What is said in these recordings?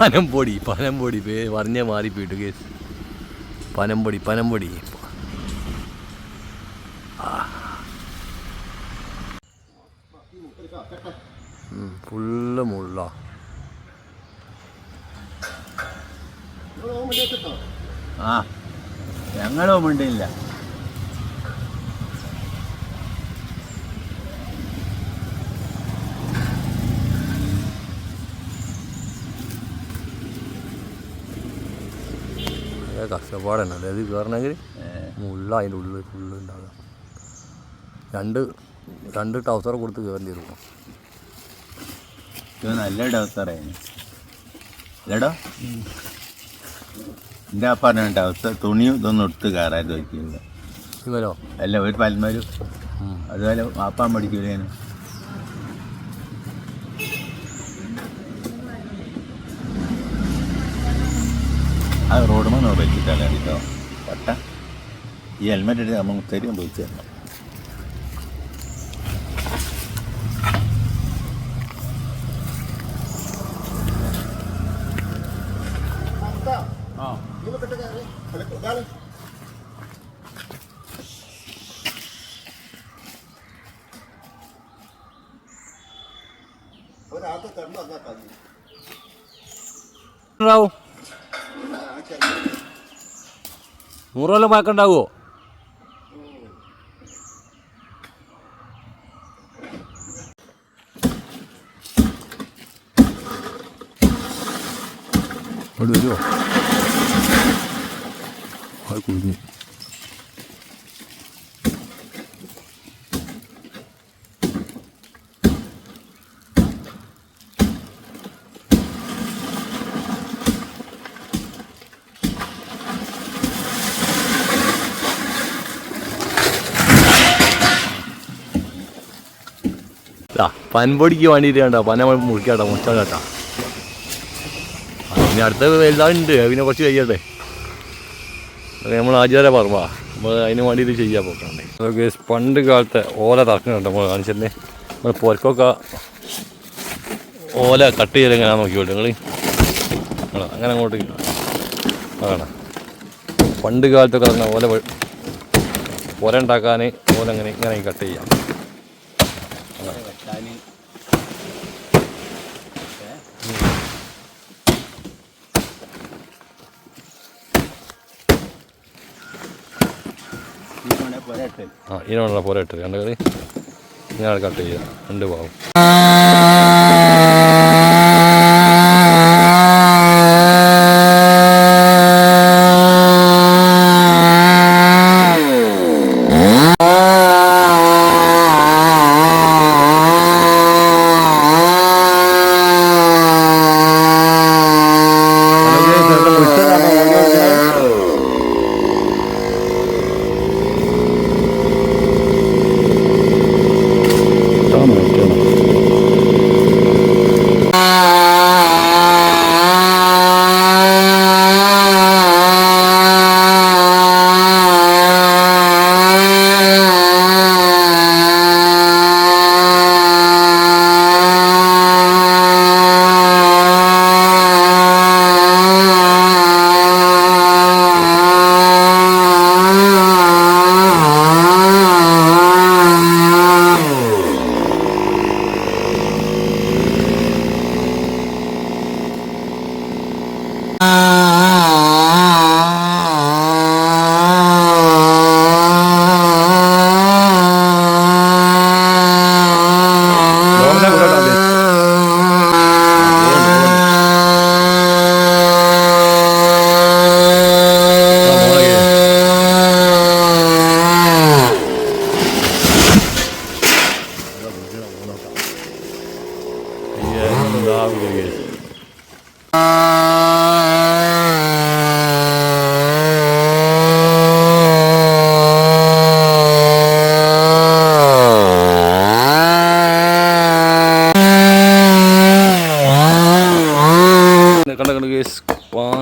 പനംപൊടി പനംപൊടി പേ പറഞ്ഞ മാറിപ്പോയിട്ട് case. പനംപൊടി പനംപൊടി full മുള്ള. ആ. ഞങ്ങളോ മിണ്ടില്ല. കഷ്ടപ്പാടന്നെ അല്ലേ ഇത് കയറണമെങ്കിൽ മുള്ള അതിന്റെ ഉള്ളിൽ ഫുള്ള് ഉണ്ടാകുക രണ്ട് രണ്ട് ടൗസർ കൊടുത്ത് കയറേണ്ടി വരും. നല്ല ഡൗസറായിരുന്നു അല്ലടോ എന്റെ ആ പറഞ്ഞ ടൗസർ തുണിയും ഇതൊന്നും എടുത്ത് കയറാൻ ചോദിക്കില്ല ഇവരോ അല്ല ഒരു പൽമരും അതുപോലെ വാപ്പാൻ പഠിക്കൂലേനു ആ റോഡ് മണ്ണോ വെച്ചിട്ടാണ് കേട്ടോ പട്ട. ഈ ഹെൽമെറ്റ് എടുത്ത് നമ്മൾ തരും പോയിച്ചു തരണം. ഉണ്ടാവും നൂറ് കൊല്ലം പഴക്കണ്ടാവുമോ അവിടെ വരുമോ കുഴിഞ്ഞു ആ പൻപൊടിക്ക് വേണ്ടിയിട്ട് വേണ്ട പന മുറിക്കാട്ടോ മുറിച്ചാൽ കേട്ടോ പിന്നെ അടുത്ത വലുതാണ്ട് പിന്നെ കുറച്ച് കഴിയട്ടെ. നമ്മൾ ആചാര പറമ്പാ നമ്മൾ അതിന് വേണ്ടിയിട്ട് ചെയ്യാൻ പോക്കണ്ടേ അതൊക്കെ പണ്ട് കാലത്തെ ഓല തറക്കുന്നുണ്ട് നമ്മൾ കാണിച്ചെന്നെ. നമ്മൾ പുരക്കൊക്കെ ഓല കട്ട് ചെയ്ത് എങ്ങനെ നോക്കിക്കോട്ടെ നിങ്ങൾ അങ്ങനെ അങ്ങോട്ട് അതാണ്. പണ്ട് കാലത്തൊക്കെ തന്നെ ഓല പുര ഉണ്ടാക്കാൻ ഓല അങ്ങനെ ഇങ്ങനെ കട്ട് ചെയ്യാം. ആ ഇതിനുള്ള പോലെ രണ്ട് കറി ഞാൻ കട്ട് ചെയ്യാം രണ്ട് പാവം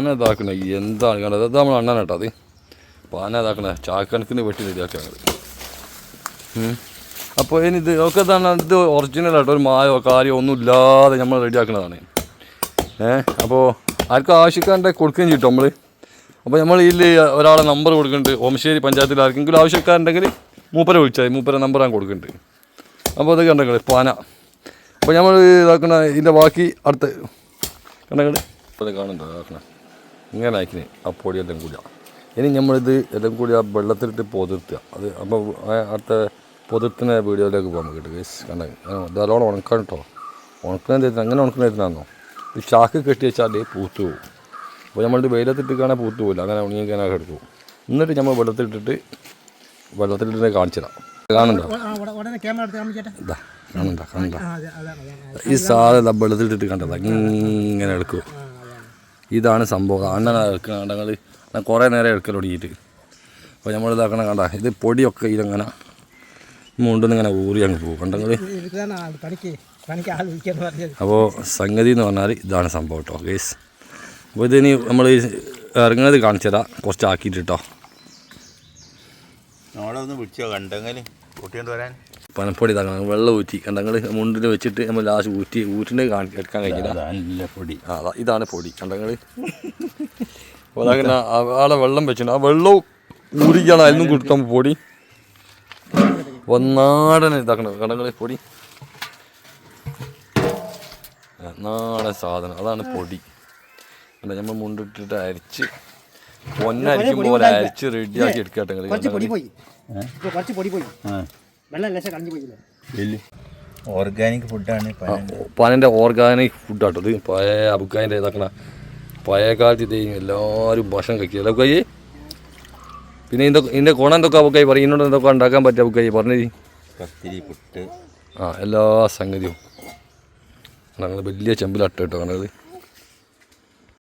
പാന ഇതാക്കണ എന്താണ് കണ്ടത്? അത് നമ്മൾ അണ്ണൻ കേട്ടോ അത്. പാന ഇതാക്കണ ചാക്കണക്കിന് വെട്ടി ഇതാക്കണത് അപ്പോൾ ഇനി ഇത് ഒക്കെ തന്നെ ഇത് ഒറിജിനൽ ആയിട്ട് ഒരു മായോ കാര്യമോ ഒന്നും ഇല്ലാതെ നമ്മൾ റെഡിയാക്കുന്നതാണ് ഏ അപ്പോൾ ആർക്കും ആവശ്യക്കാരുടെ കൊടുക്കുകയും ചെയ്യും നമ്മൾ അപ്പോൾ നമ്മൾ ഇതിൽ ഒരാളെ നമ്പർ കൊടുക്കുന്നുണ്ട്. ഓമശ്ശേരി പഞ്ചായത്തിൽ ആർക്കെങ്കിലും ആവശ്യക്കാരുണ്ടെങ്കിൽ മൂപ്പരെ വിളിച്ചാൽ മൂപ്പരെ നമ്പർ ഞാൻ കൊടുക്കുന്നുണ്ട്. അപ്പോൾ അത് ഉണ്ടെങ്കിൽ പാന. അപ്പോൾ നമ്മൾ ഇതാക്കണ ഇതിന്റെ ബാക്കി അടുത്ത്. കണ്ടെങ്കിൽ ഇപ്പോൾ കാണുന്നുണ്ടോ? ഇതാക്കണ. ഇങ്ങനെ അയക്കണേ ആ പൊടി എല്ലാം കൂടിയ ഇനി നമ്മളിത് എല്ലാം കൂടി ആ വെള്ളത്തിലിട്ട് പൊതിർത്തുക. അത് അപ്പോൾ അടുത്ത പൊതിർത്തുന്ന വീഡിയോയിലേക്ക് പോകാൻ കേട്ടോ ഗേസ് കണ്ട? ധാരാളം ഉണക്കാൻ കേട്ടോ ഉണക്കുന്ന അങ്ങനെ ഉണക്കുന്ന തരുന്നാണോ ഈ ചാക്ക് കെട്ടി വെച്ചാൽ പൂത്തു പോകും അപ്പോൾ നമ്മളിത് വെയിലത്തിട്ട് കാണാൻ പൂത്തു പോകില്ല അങ്ങനെ ഉണങ്ങിക്കാനൊക്കെ എടുക്കും എന്നിട്ട് നമ്മൾ വെള്ളത്തിലിട്ടിട്ട് വെള്ളത്തിലിട്ട് കാണിച്ചു തരാം കാണണ്ട കാണണ്ട അതാണ് ഈ സാധനം വെള്ളത്തിലിട്ടിട്ട് കണ്ടതാ ഇങ്ങനെ എടുക്കും. ഇതാണ് സംഭവം. അണ്ണനാ എടുക്കണം കണ്ടങ്ങൾ ഞാൻ കുറേ നേരം എടുക്കൽ തുടങ്ങിയിട്ട്. അപ്പോൾ നമ്മൾ ഇതാക്കണ കണ്ട? ഇത് പൊടിയൊക്കെ ഇതങ്ങനെ മുണ്ടെന്ന് ഇങ്ങനെ ഊറി അങ്ങ് പോകും. വിളിക്കാന്ന് അപ്പോൾ സംഗതി എന്ന് പറഞ്ഞാൽ ഇതാണ് സംഭവം കേട്ടോ ഗേസ് അപ്പോൾ ഇതിനി നമ്മൾ ഇറങ്ങുന്നത് കാണിച്ചതാ. കുറച്ച് ആക്കിയിട്ട് കേട്ടോ നമ്മളൊന്ന് വിളിച്ചോ കണ്ടെങ്കിൽ കൂട്ടിക്കൊണ്ട് വരാൻ. പനപ്പൊടി ഇതാക്കണം. വെള്ളം ഊറ്റി. കണ്ടങ്ങൾ മുണ്ടിൽ വെച്ചിട്ട് നമ്മൾ ലാസ്റ്റ് ഊറ്റി ഊറ്റിന്റെ കാണി എടുക്കാൻ കഴിഞ്ഞില്ല നല്ല പൊടി. ആ ഇതാണ് പൊടി. കണ്ടങ്ങൾ അപ്പോൾ അതങ്ങനെ ആളെ വെള്ളം വെച്ചിട്ടുണ്ട്. ആ വെള്ളവും ഊരിക്കാണ് അതിൽ നിന്നും പൊടി. ഒന്നാടൻ ഇതാക്കണം കണ്ടങ്ങൾ പൊടി? നാടൻ സാധനം. അതാണ് പൊടി. കണ്ട? നമ്മൾ മുണ്ടിട്ടിട്ട് അരിച്ച് പൊന്നരിക്കും പോലെ അരിച്ച് റെഡിയാക്കി എടുക്കട്ടെ ഓർഗാനിക് ഫുഡാണ് പനന്റെ ഓർഗാനിക് ഫുഡാട്ടോ ഇത് പഴയ അബുക്കാന്റെ ഇതാക്കണ പഴയ കാലത്ത് ഇത് എല്ലാവരും ഭക്ഷണം കഴിക്കുക. അല്ല അബുക്കായി? പിന്നെ ഇതൊക്കെ ഇതിന്റെ ഗുണം എന്തൊക്കെ അബുക്കായി? പറയും. ഇതിനോട് എന്തൊക്കെ ഉണ്ടാക്കാൻ പറ്റും അബുക്കായി? പറഞ്ഞത് പത്തിരി പുട്ട്. ആ എല്ലാ സംഗതിയും. ഞങ്ങൾ വലിയ ചെമ്പിലട്ടോ കേട്ടോ കണ്ടത്